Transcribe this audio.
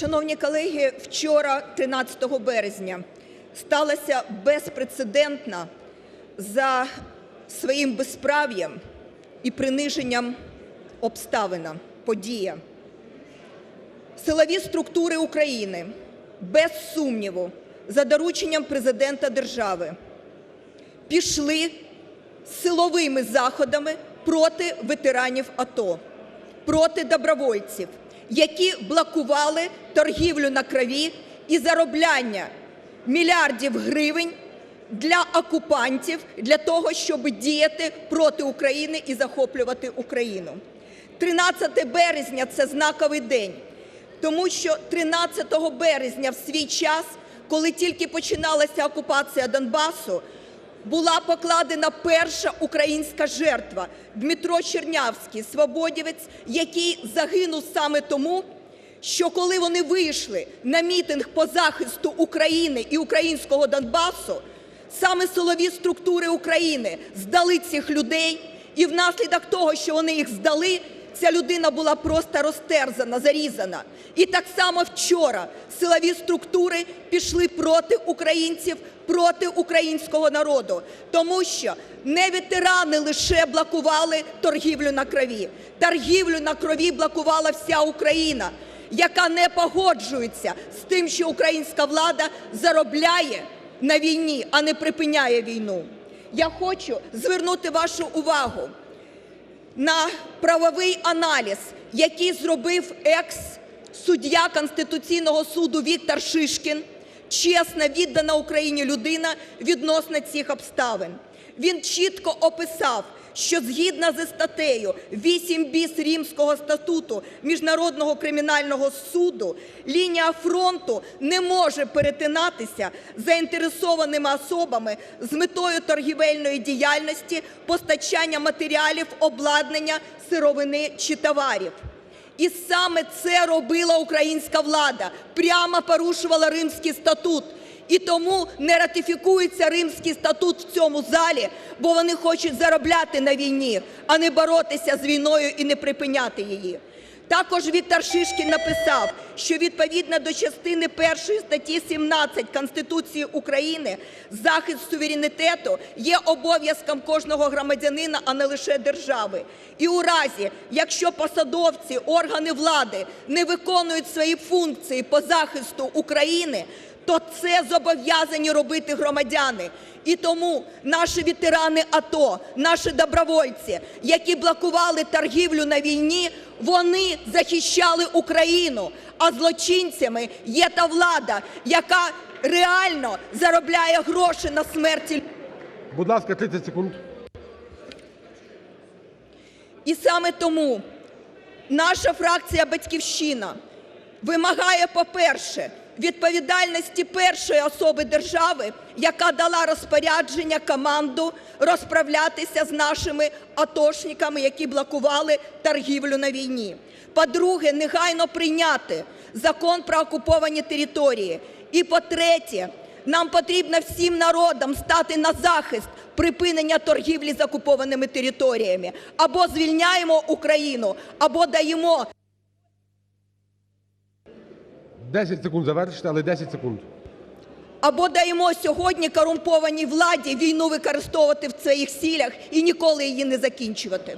Шановні колеги, вчора, 13 березня, сталася безпрецедентна за своїм безправ'ям і приниженням обставина, подія. Силові структури України без сумніву за дорученням Президента держави пішли силовими заходами проти ветеранів АТО, проти добровольців, які блокували торгівлю на крові і заробляння мільярдів гривень для окупантів для того, щоб діяти проти України і захоплювати Україну. 13 березня – це знаковий день, тому що 13 березня в свій час, коли тільки починалася окупація Донбасу, була покладена перша українська жертва. Дмитро Чернявський, свободівець, який загинув саме тому, що коли вони вийшли на мітинг по захисту України і українського Донбасу, саме силові структури України здали цих людей, і внаслідок того, що вони їх здали, ця людина була просто розтерзана, зарізана. І так само вчора силові структури пішли проти українців, проти українського народу, тому що не ветерани лише блокували торгівлю на крові. Торгівлю на крові блокувала вся Україна, яка не погоджується з тим, що українська влада заробляє на війні, а не припиняє війну. Я хочу звернути вашу увагу на правовий аналіз, який зробив екс-суддя Конституційного суду Віктор Шишкін, чесна, віддана Україні людина відносно цих обставин. Він чітко описав, що згідно зі статтею 8 біс Римського статуту Міжнародного кримінального суду лінія фронту не може перетинатися заінтересованими особами з метою торгівельної діяльності, постачання матеріалів, обладнання, сировини чи товарів. І саме це робила українська влада, прямо порушувала Римський статут. І тому не ратифікується Римський статут в цьому залі, бо вони хочуть заробляти на війні, а не боротися з війною і не припиняти її. Також Віктор Шишкін написав, що відповідно до частини 1 статті 17 Конституції України захист суверенітету є обов'язком кожного громадянина, а не лише держави. І у разі, якщо посадовці, органи влади не виконують свої функції по захисту України, то це зобов'язані робити громадяни. І тому наші ветерани АТО, наші добровольці, які блокували торгівлю на війні, вони захищали Україну. А злочинцями є та влада, яка реально заробляє гроші на смерті. Будь ласка, 30 секунд. І саме тому наша фракція Батьківщина вимагає, по-перше, відповідальності першої особи держави, яка дала розпорядження команду розправлятися з нашими атошниками, які блокували торгівлю на війні. По-друге, негайно прийняти закон про окуповані території. І по-третє, нам потрібно всім народам стати на захист припинення торгівлі з окупованими територіями. Або звільняємо Україну, або даємо 10 секунд завершити, але 10 секунд. Або даємо сьогодні корумпованій владі війну використовувати в своїх цілях і ніколи її не закінчувати.